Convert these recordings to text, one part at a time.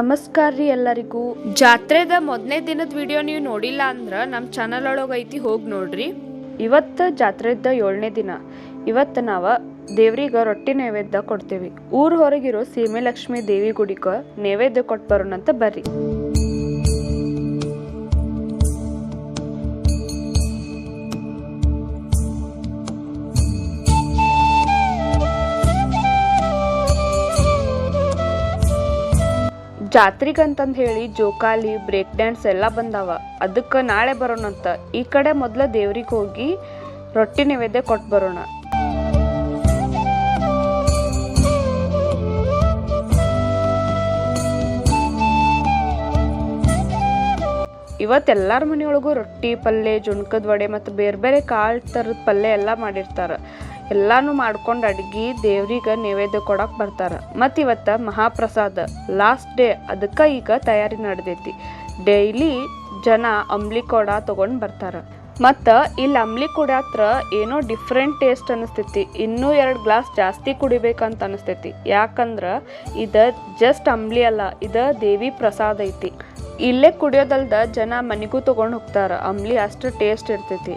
ನಮಸ್ಕಾರ ರೀ ಎಲ್ಲರಿಗೂ. ಜಾತ್ರೆದ ಮೊದಲನೇ ದಿನದ ವಿಡಿಯೋ ನೀವು ನೋಡಿಲ್ಲ ಅಂದ್ರೆ ನಮ್ಮ ಚಾನಲ್ ಒಳಗೆ ಐತಿ ಹೋಗಿ ನೋಡ್ರಿ. ಇವತ್ತು ಜಾತ್ರೆದ ಏಳನೇ ದಿನ. ಇವತ್ತು ನಾವು ದೇವ್ರಿಗೆ ರೊಟ್ಟಿ ನೈವೇದ್ಯ ಕೊಡ್ತೇವೆ. ಊರ ಹೊರಗಿರೋ ಸೀಮೆಲಕ್ಷ್ಮಿ ದೇವಿ ಗುಡಿಗೆ ನೈವೇದ್ಯ ಕೊಟ್ಟು ಬರೋಣಂತ ಬರ್ರಿ. ಜಾತ್ರಿಗಂತಂದ್ ಹೇಳಿ ಜೋಕಾಲಿ ಬ್ರೇಕ್ ಡ್ಯಾನ್ಸ್ ಎಲ್ಲ ಬಂದಾವ. ಅದಕ್ಕೆ ನಾಳೆ ಬರೋಣಂತ ಈ ಕಡೆ ಮೊದಲ ದೇವ್ರಿಗೆ ಹೋಗಿ ರೊಟ್ಟಿ ನೈವೇದ್ಯ ಕೊಟ್ಟು ಬರೋಣ. ಇವತ್ತು ಎಲ್ಲಾರ ಮನೆಯೊಳಗೂ ರೊಟ್ಟಿ ಪಲ್ಯ ಜುಣ್ಕದ ವಡೆ ಮತ್ತು ಬೇರೆ ಬೇರೆ ಕಾಳು ಥರದ ಪಲ್ಯ ಎಲ್ಲ ಮಾಡಿರ್ತಾರೆ. ಎಲ್ಲಾನು ಮಾಡ್ಕೊಂಡು ಅಡ್ಗಿ ದೇವ್ರಿಗೆ ನೈವೇದ್ಯ ಕೊಡಕ್ಕೆ ಬರ್ತಾರೆ. ಮತ್ತು ಇವತ್ತು ಮಹಾಪ್ರಸಾದ ಲಾಸ್ಟ್ ಡೇ ಅದಕ್ಕೆ ಈಗ ತಯಾರಿ ನಡೆದೈತಿ. ಡೈಲಿ ಜನ ಅಂಬ್ಲಿ ಕೊಡ ತೊಗೊಂಡು ಬರ್ತಾರೆ. ಮತ್ತು ಇಲ್ಲಿ ಅಂಬ್ಲಿ ಕುಡಿಯತ್ರ ಏನೋ ಡಿಫ್ರೆಂಟ್ ಟೇಸ್ಟ್ ಅನಿಸ್ತೈತಿ. ಇನ್ನೂ ಎರಡು ಗ್ಲಾಸ್ ಜಾಸ್ತಿ ಕುಡಿಬೇಕಂತ ಅನಿಸ್ತೈತಿ. ಯಾಕಂದ್ರೆ ಇದು ಜಸ್ಟ್ ಅಂಬ್ಲಿ ಅಲ್ಲ, ಇದು ದೇವಿ ಪ್ರಸಾದ ಐತಿ. ಇಲ್ಲೇ ಕುಡಿಯೋದಲ್ದ ಜನ ಮನೆಗೂ ತೊಗೊಂಡು ಹೋಗ್ತಾರ. ಅಂಬ್ಲಿ ಅಷ್ಟು ಟೇಸ್ಟ್ ಇರ್ತೈತಿ.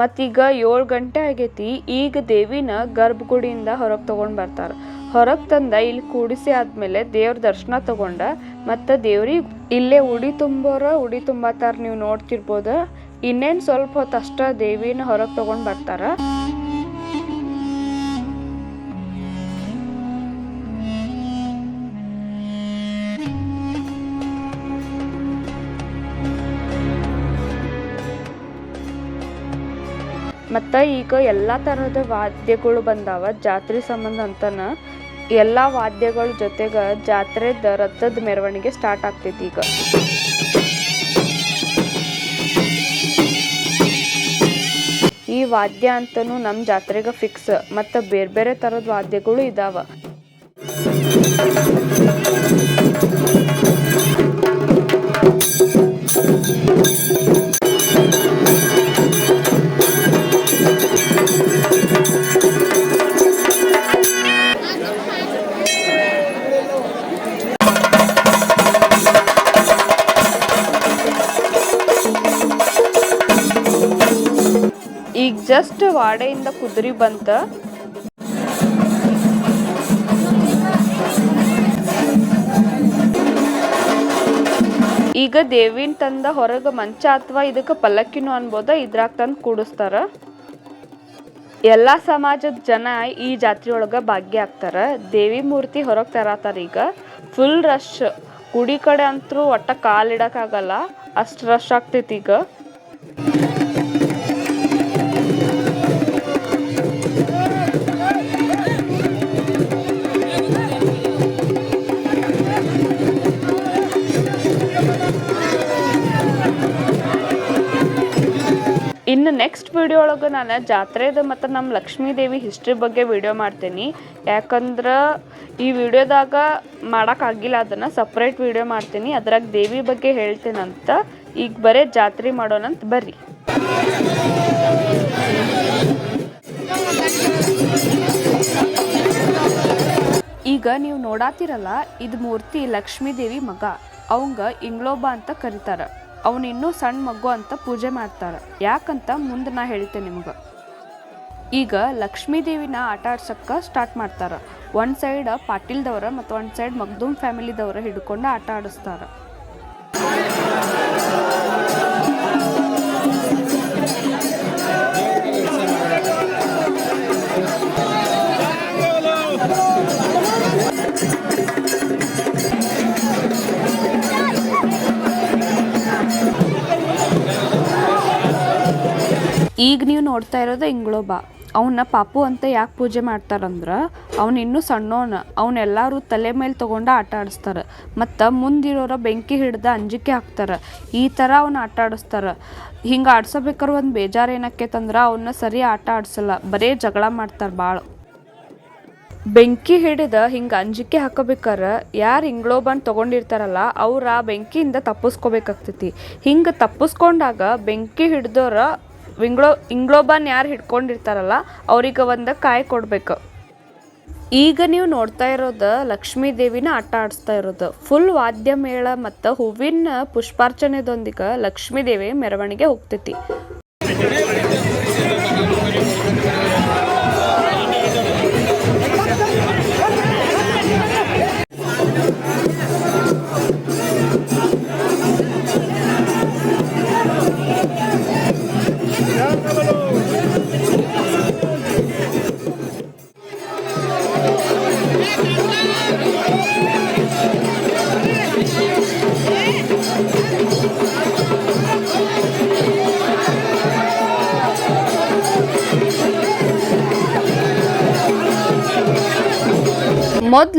ಮತ್ತೀಗ ಏಳು ಗಂಟೆ ಆಗೈತಿ, ಈಗ ದೇವಿನ ಗರ್ಭಗುಡಿಯಿಂದ ಹೊರಗೆ ತೊಗೊಂಡು ಬರ್ತಾರೆ. ಹೊರಗೆ ತಂದ ಇಲ್ಲಿ ಕೂಡಿಸಿ ಆದಮೇಲೆ ದೇವ್ರ ದರ್ಶನ ತಗೊಂಡ, ಮತ್ತು ದೇವ್ರಿಗೆ ಇಲ್ಲೇ ಉಡಿ ತುಂಬೋರ ಉಡಿ ತುಂಬತ್ತಾರ ನೀವು ನೋಡ್ತಿರ್ಬೋದು. ಇನ್ನೇನು ಸ್ವಲ್ಪ ಹೊತ್ತು ಅಷ್ಟ ದೇವಿನ ಹೊರಗೆ ತೊಗೊಂಡು ಬರ್ತಾರ. ಮತ್ತು ಈಗ ಎಲ್ಲ ಥರದ ವಾದ್ಯಗಳು ಬಂದಾವ, ಜಾತ್ರೆ ಸಂಬಂಧ ಅಂತನ, ಎಲ್ಲ ವಾದ್ಯಗಳ ಜೊತೆಗೆ ಜಾತ್ರೆದ ರಥದ ಮೆರವಣಿಗೆ ಸ್ಟಾರ್ಟ್ ಆಗ್ತೈತಿ ಈಗ. ಈ ವಾದ್ಯ ಅಂತನೂ ನಮ್ಮ ಜಾತ್ರೆಗೆ ಫಿಕ್ಸ್ ಮತ್ತು ಬೇರೆ ಬೇರೆ ಥರದ ವಾದ್ಯಗಳು ಇದಾವ. ವಾಡೆಯಿಂದ ಕುದುರಿ ಬಂತ. ಈಗ ದೇವಿನ ತಂದ ಹೊರಗೆ ಮಂಚ ಅಥವಾ ಇದಕ್ಕೆ ಪಲ್ಲಕ್ಕಿನೂ ಅನ್ಬೋದ, ಇದ್ರಾಗ ತಂದು ಕೂಡಿಸ್ತಾರ. ಎಲ್ಲ ಸಮಾಜದ ಜನ ಈ ಜಾತ್ರೆ ಒಳಗೆ ಭಾಗ್ಯ ಆಗ್ತಾರ. ದೇವಿ ಮೂರ್ತಿ ಹೊರಗೆ ತರತಾರ ಈಗ. ಫುಲ್ ರಶ್ ಗುಡಿ ಕಡೆ ಅಂತೂ ಒಟ್ಟ ಕಾಲಿಡಕ್ಕಾಗಲ್ಲ ಅಷ್ಟು ರಶ್ ಆಗ್ತೈತಿ ಈಗ. ಇನ್ನು ನೆಕ್ಸ್ಟ್ ವಿಡಿಯೋ ಒಳಗೆ ನಾನು ಜಾತ್ರೆದು ಮತ್ತು ನಮ್ಮ ಲಕ್ಷ್ಮೀ ದೇವಿ ಹಿಸ್ಟ್ರಿ ಬಗ್ಗೆ ವಿಡಿಯೋ ಮಾಡ್ತೀನಿ. ಯಾಕಂದ್ರೆ ಈ ವಿಡಿಯೋದಾಗ ಮಾಡೋಕ್ಕಾಗಿಲ್ಲ ಅದನ್ನು ಸಪ್ರೇಟ್ ವಿಡಿಯೋ ಮಾಡ್ತೀನಿ. ಅದ್ರಾಗ ದೇವಿ ಬಗ್ಗೆ ಹೇಳ್ತೀನಂತ ಈಗ ಬರೀ ಜಾತ್ರೆ ಮಾಡೋಣಂತ ಬರ್ರಿ. ಈಗ ನೀವು ನೋಡಾತಿರಲ್ಲ, ಇದು ಮೂರ್ತಿ ಲಕ್ಷ್ಮೀ ದೇವಿ ಮಗ. ಅವಂಗ ಇಂಗ್ಲೋಬ ಅಂತ ಕರೀತಾರ. ಅವನು ಇನ್ನೂ ಸಣ್ಣ ಮಗು ಅಂತ ಪೂಜೆ ಮಾಡ್ತಾರ. ಯಾಕಂತ ಮುಂದೆ ನಾ ಹೇಳ್ತೆ ನಿಮ್ಗೆ. ಈಗ ಲಕ್ಷ್ಮೀ ದೇವಿನ ಆಟ ಆಡ್ಸೋಕೆ ಸ್ಟಾರ್ಟ್ ಮಾಡ್ತಾರೆ. ಒಂದು ಸೈಡ್ ಪಾಟೀಲ್ದವ್ರ ಮತ್ತು ಒಂದು ಸೈಡ್ ಮಗ್ದೂಮ್ ಫ್ಯಾಮಿಲಿದವ್ರ ಹಿಡ್ಕೊಂಡು ಆಟ ಆಡಿಸ್ತಾರ. ಈಗ ನೀವು ನೋಡ್ತಾ ಇರೋದು ಇಂಗ್ಳೋಬ ಅವನ್ನ ಪಾಪು ಅಂತ ಯಾಕೆ ಪೂಜೆ ಮಾಡ್ತಾರಂದ್ರೆ, ಅವ್ನು ಇನ್ನೂ ಸಣ್ಣವನ ಅವನ್ನೆಲ್ಲರೂ ತಲೆ ಮೇಲೆ ತೊಗೊಂಡು ಆಟ ಆಡಿಸ್ತಾರೆ. ಮತ್ತು ಮುಂದಿರೋರ ಬೆಂಕಿ ಹಿಡ್ದು ಅಂಜಿಕೆ ಹಾಕ್ತಾರೆ. ಈ ಥರ ಅವ್ನ ಆಟ ಆಡಿಸ್ತಾರೆ. ಹಿಂಗೆ ಆಡ್ಸಬೇಕಾದ್ರೆ ಒಂದು ಬೇಜಾರು ಏನಕ್ಕೈತಂದ್ರೆ ಅವನ್ನ ಸರಿ ಆಟ ಆಡಿಸಲ್ಲ. ಬರೀ ಜಗಳ ಮಾಡ್ತಾರೆ ಭಾಳ ಬೆಂಕಿ ಹಿಡಿದ ಹಿಂಗೆ ಅಂಜಿಕೆ ಹಾಕೋಬೇಕಾರ, ಯಾರು ಇಂಗ್ಲೋಬನ್ ತೊಗೊಂಡಿರ್ತಾರಲ್ಲ, ಅವ್ರು ಆ ಬೆಂಕಿಯಿಂದ ತಪ್ಪಿಸ್ಕೋಬೇಕಾಗ್ತೈತಿ. ಹಿಂಗೆ ತಪ್ಪಿಸ್ಕೊಂಡಾಗ ಬೆಂಕಿ ಹಿಡ್ದೋರ ವಿಂಗ್ಲೋ, ಇಂಗ್ಲೋಬನ್ ಯಾರು ಹಿಡ್ಕೊಂಡಿರ್ತಾರಲ್ಲ, ಅವ್ರಿಗೆ ಒಂದು ಕಾಯಿ ಕೊಡಬೇಕು. ಈಗ ನೀವು ನೋಡ್ತಾ ಇರೋದು ಲಕ್ಷ್ಮೀ ದೇವಿನ ಆಟ ಆಡಿಸ್ತಾ ಇರೋದು. ಫುಲ್ ವಾದ್ಯ ಮೇಳ ಮತ್ತು ಹೂವಿನ ಪುಷ್ಪಾರ್ಚನೆದೊಂದಿಗೆ ಲಕ್ಷ್ಮೀ ದೇವಿ ಮೆರವಣಿಗೆ ಹೋಗ್ತೈತಿ.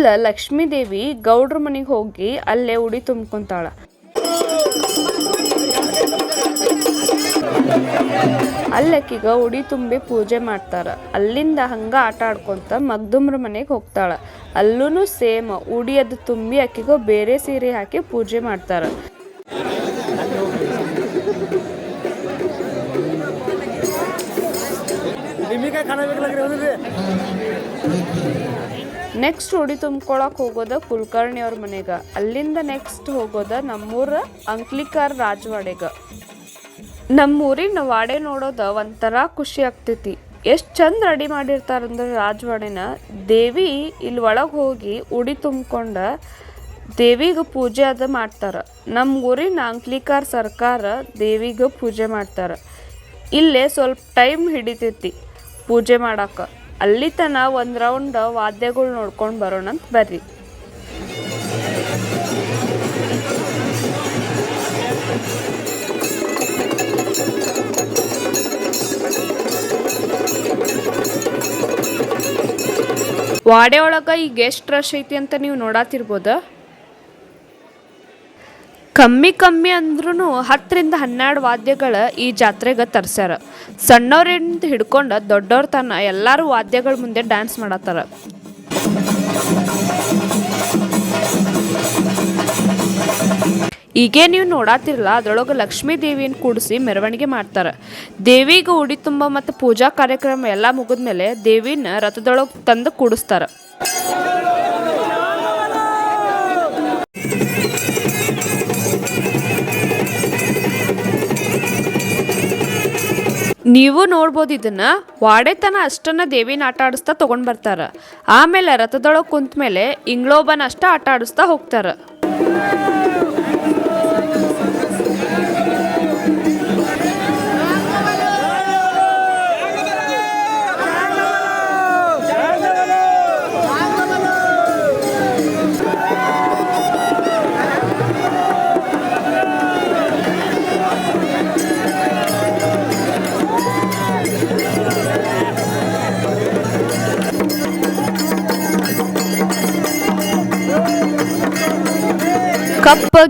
ಮೊದ್ಲ ಲಕ್ಷ್ಮೀ ದೇವಿ ಗೌಡ್ರ ಮನೆಗೆ ಹೋಗಿ ಅಲ್ಲೇ ಉಡಿ ತುಂಬ್ಕೊಂತಾಳ. ಅಲ್ಲಕ್ಕಿಗ ಉಡಿ ತುಂಬಿ ಪೂಜೆ ಮಾಡ್ತಾರ. ಅಲ್ಲಿಂದ ಹಂಗ ಆಟ ಆಡ್ಕೊಂತ ಮಗ್ದುಮ್ರ ಮನೆಗೆ ಹೋಗ್ತಾಳ. ಅಲ್ಲೂ ಸೇಮ್, ಉಡಿ ಅದು ತುಂಬಿ ಅಕ್ಕಿಗ ಬೇರೆ ಸೀರೆ ಹಾಕಿ ಪೂಜೆ ಮಾಡ್ತಾರ. ನಿಮಗೆ ನೆಕ್ಸ್ಟ್ ಉಡಿ ತುಂಬ್ಕೊಳಕ್ ಹೋಗೋದ ಕುಲಕರ್ಣಿ ಅವ್ರ ಮನೆಗ. ಅಲ್ಲಿಂದ ನೆಕ್ಸ್ಟ್ ಹೋಗೋದ ನಮ್ಮೂರ ಅಂಕ್ಲಿಕಾರ್ ರಾಜವಾಡೆಗ. ನಮ್ಮೂರಿನ ವಾಡೆ ನೋಡೋದ ಒಂಥರ ಖುಷಿ ಆಗ್ತೈತಿ. ಎಷ್ಟು ಚಂದ ರೆಡಿ ಮಾಡಿರ್ತಾರಂದ್ರೆ ರಾಜವಾಡೆನ. ದೇವಿ ಇಲ್ಲಿ ಒಳಗೆ ಹೋಗಿ ಉಡಿ ತುಂಬ್ಕೊಂಡ ದೇವಿಗೆ ಪೂಜೆ ಅದ ಮಾಡ್ತಾರ. ನಮ್ಮ ಊರಿನ ಅಂಕ್ಲಿಕಾರ್ ಸರ್ಕಾರ ದೇವಿಗೆ ಪೂಜೆ ಮಾಡ್ತಾರ. ಇಲ್ಲೇ ಸ್ವಲ್ಪ ಟೈಮ್ ಹಿಡಿತೈತಿ ಪೂಜೆ ಮಾಡಾಕ. ಅಲ್ಲಿ ತನ ಒಂದು ರೌಂಡ್ ವಾದ್ಯಗಳು ನೋಡ್ಕೊಂಡು ಬರೋಣ ಅಂತ ಬರ್ರಿ. ವಾಡೆ ಒಳಗೆ ಈಗ ಎಷ್ಟು ರಶ್ ಐತಿ ಅಂತ ನೀವು ನೋಡಾತಿರ್ಬೋದ? ಕಮ್ಮಿ ಕಮ್ಮಿ ಅಂದ್ರೂ ಹತ್ತರಿಂದ ಹನ್ನೆರಡು ವಾದ್ಯಗಳ ಈ ಜಾತ್ರೆಗೆ ತರ್ಸ್ಯಾರ. ಸಣ್ಣವ್ರಿಂದ ಹಿಡ್ಕೊಂಡು ದೊಡ್ಡವ್ರ ತನ ಎಲ್ಲರೂ ವಾದ್ಯಗಳ ಮುಂದೆ ಡ್ಯಾನ್ಸ್ ಮಾಡತ್ತಾರ. ಈಗೇ ನೀವು ನೋಡಾತಿರಲ್ಲ ಅದರೊಳಗೆ ಲಕ್ಷ್ಮೀ ದೇವಿಯನ್ನು ಕೂಡಿಸಿ ಮೆರವಣಿಗೆ ಮಾಡ್ತಾರೆ. ದೇವಿಗೆ ಉಡಿ ತುಂಬ ಮತ್ತು ಪೂಜಾ ಕಾರ್ಯಕ್ರಮ ಎಲ್ಲ ಮುಗಿದ್ಮೇಲೆ ದೇವಿನ ರಥದೊಳಗೆ ತಂದು ಕೂಡಿಸ್ತಾರೆ. ನೀವು ನೋಡ್ಬೋದು ಇದನ್ನ. ವಾಡೆತನ ಅಷ್ಟನ್ನ ದೇವಿನ ಆಟ ಆಡಿಸ್ತಾ ತಗೊಂಡ್ ಬರ್ತಾರ. ಆಮೇಲೆ ರಥದೊಳಗೆ ಕುಂತ ಮೇಲೆ ಇಂಗ್ಲೋಬನ್ ಅಷ್ಟ ಆಟ ಆಡಿಸ್ತಾ ಹೋಗ್ತಾರ.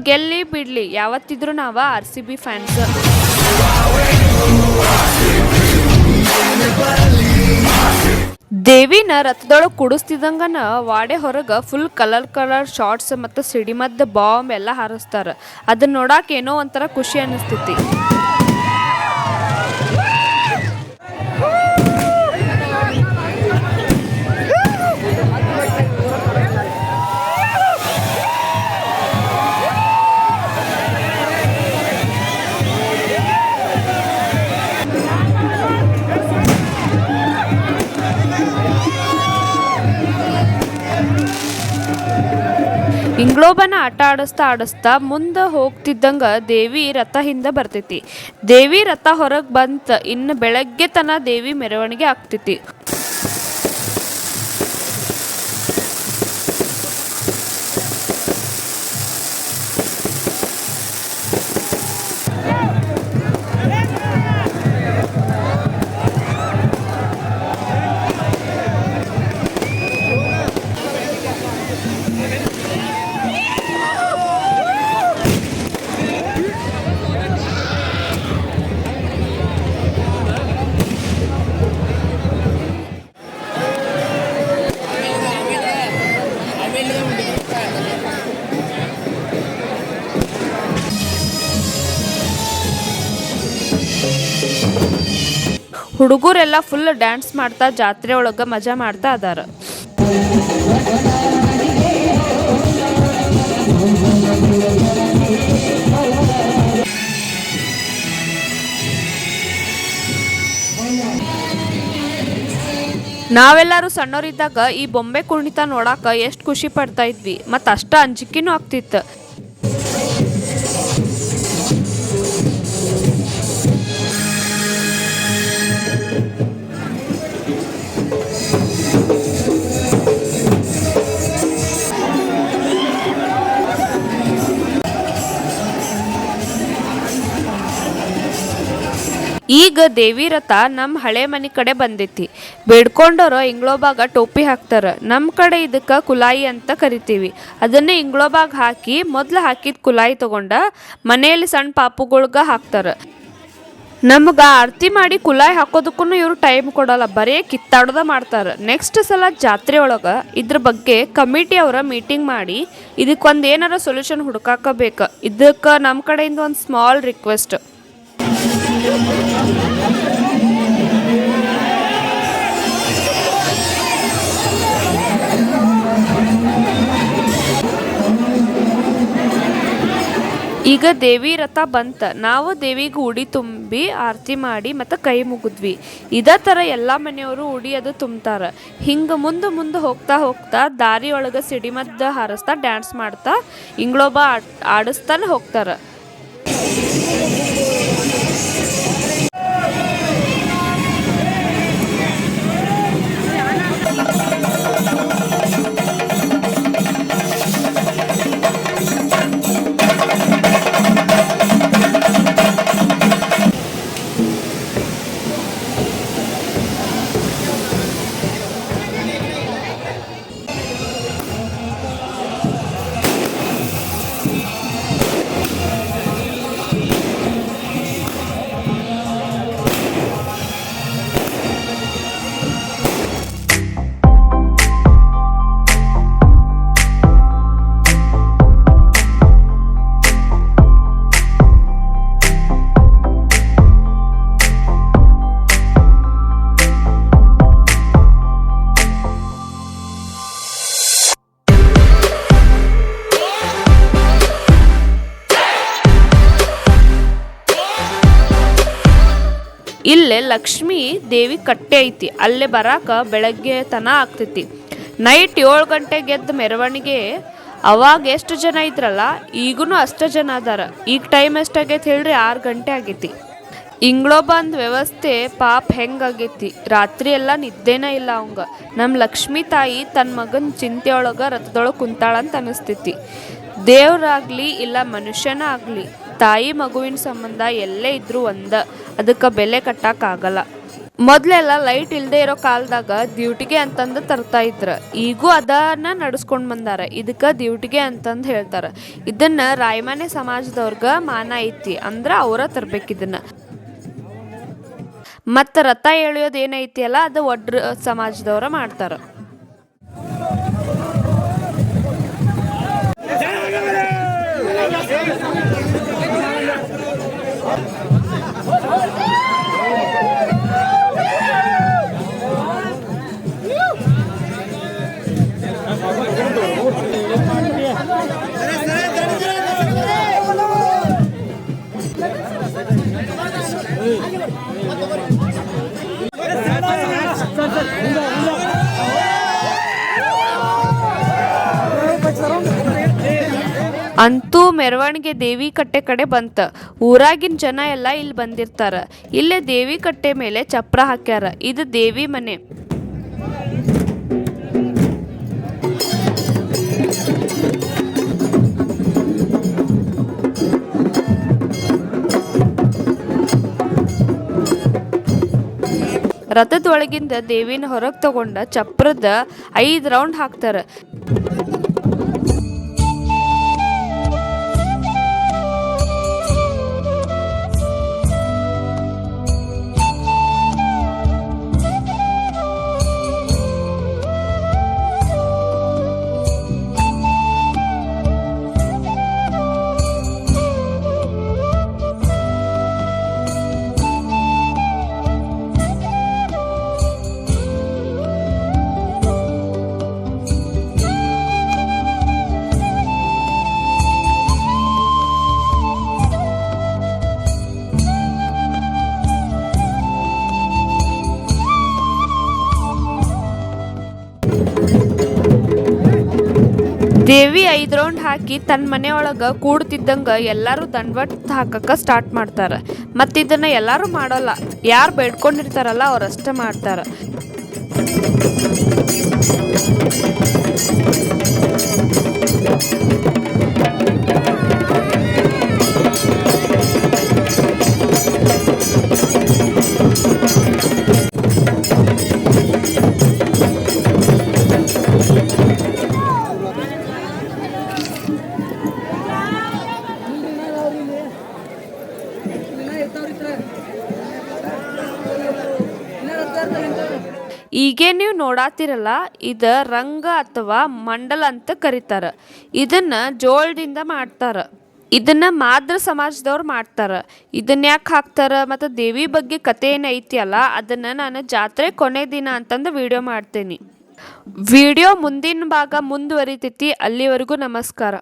ಗೆಲ್ಲಿ ಬಿಡ್ಲಿ. ಯಾವತ್ತಿದ್ರು ನಾವ ಆರ್ ಸಿ ಬಿ ಫ್ಯಾನ್ಸ್ ದೇವಿನ ರಥದೊಳಗೆ ಕುಡಿಸ್ತಿದ್ದಂಗನ ವಾಡೆ ಹೊರಗೆ ಫುಲ್ ಕಲರ್ ಕಲರ್ ಶಾರ್ಟ್ಸ್ ಮತ್ತು ಸಿಡಿಮದ್ದು ಬಾಂಬ್ ಎಲ್ಲ ಹಾರಿಸ್ತಾರೆ. ಅದನ್ನ ನೋಡಾಕ ಏನೋ ಒಂಥರ ಖುಷಿ ಅನಿಸ್ತೈತಿ ಇಂಗ್ಲೋಬನ ಆಟ ಆಡಿಸ್ತಾ ಆಡಿಸ್ತಾ ಮುಂದೆ ಹೋಗ್ತಿದ್ದಂಗ ದೇವಿ ರಥ ಹಿಂದೆ ಬರ್ತೈತಿ. ದೇವಿ ರಥ ಹೊರಗೆ ಬಂತ, ಇನ್ನು ಬೆಳಗ್ಗೆ ತನ ದೇವಿ ಮೆರವಣಿಗೆ ಆಗ್ತೈತಿ. ಹುಡುಗರೆಲ್ಲ ಫುಲ್ ಡ್ಯಾನ್ಸ್ ಮಾಡ್ತಾ, ಜಾತ್ರೆ ಒಳಗೆ ಮಜಾ ಮಾಡ್ತಾ ಅದಾರ. ನಾವೆಲ್ಲರೂ ಸಣ್ಣವರಿದ್ದಾಗ ಈ ಬೊಂಬೆ ಕುಣಿತ ನೋಡಾಕ ಎಷ್ಟು ಖುಷಿ ಪಡ್ತಾ ಇದ್ವಿ. ಅಷ್ಟ ಅಂಜಿಕೆನೂ ಆಗ್ತಿತ್ತು. ಈಗ ದೇವಿ ರಥ ನಮ್ಮ ಹಳೆ ಮನೆ ಕಡೆ ಬಂದೈತಿ. ಬೇಡ್ಕೊಂಡವ್ರು ಇಂಗ್ಳೋಬಾಗ ಟೋಪಿ ಹಾಕ್ತಾರೆ. ನಮ್ಮ ಕಡೆ ಇದಕ್ಕೆ ಕುಲಾಯಿ ಅಂತ ಕರಿತೀವಿ. ಅದನ್ನು ಇಂಗ್ಳೋಬಾಗ ಹಾಕಿ ಮೊದಲು ಹಾಕಿದ ಕುಲಾಯಿ ತಗೊಂಡ ಮನೆಯಲ್ಲಿ ಸಣ್ಣ ಪಾಪುಗಳ್ಗ ಹಾಕ್ತಾರ. ನಮ್ಗೆ ಆರತಿ ಮಾಡಿ ಕುಲಾಯಿ ಹಾಕೋದಕ್ಕೂ ಇವರು ಟೈಮ್ ಕೊಡಲ್ಲ. ಬರೀ ಕಿತ್ತಾಡೋದ ಮಾಡ್ತಾರೆ. ನೆಕ್ಸ್ಟ್ ಸಲ ಜಾತ್ರೆ ಒಳಗೆ ಇದ್ರ ಬಗ್ಗೆ ಕಮಿಟಿ ಅವರ ಮೀಟಿಂಗ್ ಮಾಡಿ ಇದಕ್ಕೊಂದು ಏನಾರ ಸೊಲ್ಯೂಷನ್ ಹುಡುಕಾಕಬೇಕು. ಇದಕ್ಕೆ ನಮ್ಮ ಕಡೆಯಿಂದ ಒಂದು ಸ್ಮಾಲ್ ರಿಕ್ವೆಸ್ಟ್ ಈಗ ದೇವಿ ರಥ ಬಂತ. ನಾವು ದೇವಿಗೆ ಉಡಿ ತುಂಬಿ ಆರತಿ ಮಾಡಿ ಮತ್ತು ಕೈ ಮುಗಿದ್ವಿ. ಇದೇ ಥರ ಎಲ್ಲ ಮನೆಯವರು ಉಡಿ ಅದು ತುಂಬ್ತಾರ. ಹಿಂಗೆ ಮುಂದೆ ಮುಂದೆ ಹೋಗ್ತಾ ಹೋಗ್ತಾ ದಾರಿ ಸಿಡಿಮದ್ದು ಹಾರಿಸ್ತಾ ಡ್ಯಾನ್ಸ್ ಮಾಡ್ತಾ ಇಂಗ್ಳೊಬ್ಬ ಆಡ್, ಆಡಿಸ್ತಾನೆ ಹೋಗ್ತಾರ. ಲಕ್ಷ್ಮೀ ದೇವಿ ಕಟ್ಟೆ ಐತಿ. ಅಲ್ಲೇ ಬರಾಕ ಬೆಳಗ್ಗೆ ತನ ಆಗ್ತೈತಿ. ನೈಟ್ ಏಳು ಗಂಟೆಗೆ ಗೆದ್ದ ಮೆರವಣಿಗೆ ಅವಾಗ ಎಷ್ಟು ಜನ ಇದ್ರಲ್ಲ ಈಗೂ ಅಷ್ಟು ಜನ ಅದಾರ. ಈಗ ಟೈಮ್ ಎಷ್ಟಾಗೈತಿ ಹೇಳ್ರಿ? ಆರು ಗಂಟೆ ಆಗೈತಿ. ಇಂಗ್ಳೋ ಬಂದ್ ವ್ಯವಸ್ಥೆ ಪಾಪ ಹೆಂಗಾಗೈತಿ ರಾತ್ರಿ ಎಲ್ಲ ನಿದ್ದೆನೇ ಇಲ್ಲ ಅವಂಗ. ನಮ್ಮ ಲಕ್ಷ್ಮೀ ತಾಯಿ ತನ್ನ ಮಗನ ಚಿಂತೆಯೊಳಗ ರಥದೊಳಗೆ ಕುಂತಾಳಂತ ಅನಿಸ್ತೈತಿ. ದೇವ್ರಾಗ್ಲಿ ಇಲ್ಲ ಮನುಷ್ಯನ ಆಗ್ಲಿ ತಾಯಿ ಮಗುವಿನ ಸಂಬಂಧ ಎಲ್ಲೇ ಇದ್ರೂ ಒಂದ, ಅದಕ್ಕೆ ಬೆಲೆ ಕಟ್ಟಕ್ಕಾಗಲ್ಲ ಮೊದಲೆಲ್ಲ ಲೈಟ್ ಇಲ್ಲದೆ ಇರೋ ಕಾಲದಾಗ ಡ್ಯೂಟಿಗೆ ಅಂತಂದು ತರ್ತಾ ಇದ್ರ. ಈಗೂ ಅದನ್ನ ನಡ್ಸ್ಕೊಂಡು ಬಂದಾರ. ಇದಕ್ಕೆ ಡ್ಯೂಟಿಗೆ ಅಂತಂದು ಹೇಳ್ತಾರೆ. ಇದನ್ನ ರಾಯಮನೆ ಸಮಾಜದವ್ರಿಗೆ ಮಾನ ಐತಿ, ಅಂದ್ರೆ ಅವರ ತರ್ಬೇಕು ಇದನ್ನ. ಮತ್ತು ರಥ ಎಳೆಯೋದು ಏನೈತಿ ಅಲ್ಲ, ಅದು ಒಡ್ರ ಸಮಾಜದವ್ರ ಮಾಡ್ತಾರ. ಅಂತೂ ಮೆರವಣಿಗೆ ದೇವಿ ಕಟ್ಟೆ ಕಡೆ ಬಂತ. ಊರಾಗಿನ ಜನ ಎಲ್ಲ ಇಲ್ಲಿ ಬಂದಿರ್ತಾರ. ಇಲ್ಲೇ ದೇವಿ ಕಟ್ಟೆ ಮೇಲೆ ಚಪ್ರ ಹಾಕ್ಯಾರ. ಇದು ದೇವಿ ಮನೆ. ರಥದೊಳಗಿಂದ ದೇವಿನ ಹೊರಗೆ ತಗೊಂಡ ಚಪ್ರದ ಐದು ರೌಂಡ್ ಹಾಕ್ತಾರ. ದೇವಿ ಐದ್ ರೌಂಡ್ ಹಾಕಿ ತನ್ನ ಮನೆಯೊಳಗ ಕೂಡ್ತಿದ್ದಂಗ ಎಲ್ಲಾರು ದಂಡವಟ್ ಹಾಕಕ್ಕ ಸ್ಟಾರ್ಟ್ ಮಾಡ್ತಾರ. ಮತ್ತ ಇದನ್ನ ಎಲ್ಲಾರು ಮಾಡೋಲ್ಲ. ಯಾರು ಬೇಡ್ಕೊಂಡಿರ್ತಾರಲ್ಲ ಅವ್ರಷ್ಟ ಮಾಡ್ತಾರ. ಈಗೇ ನೀವು ನೋಡಾತಿರಲ್ಲ, ಇದ ರಂಗ ಅಥವಾ ಮಂಡಲ ಅಂತ ಕರೀತಾರ. ಇದನ್ನ ಜೋಳದಿಂದ ಮಾಡ್ತಾರ. ಇದನ್ನ ಮಾದ್ರ ಸಮಾಜದವ್ರು ಮಾಡ್ತಾರ. ಇದನ್ನ ಯಾಕೆ ಹಾಕ್ತಾರ? ಮತ್ತು ದೇವಿ ಬಗ್ಗೆ ಕತೆ ಏನು ಐತಿ ಅಲ್ಲ ಅದನ್ನ ನಾನು ಜಾತ್ರೆ ಕೊನೆ ದಿನ ಅಂತಂದು ವಿಡಿಯೋ ಮಾಡ್ತೇನೆ. ವಿಡಿಯೋ ಮುಂದಿನ ಭಾಗ ಮುಂದುವರಿತೈತಿ. ಅಲ್ಲಿವರೆಗೂ ನಮಸ್ಕಾರ.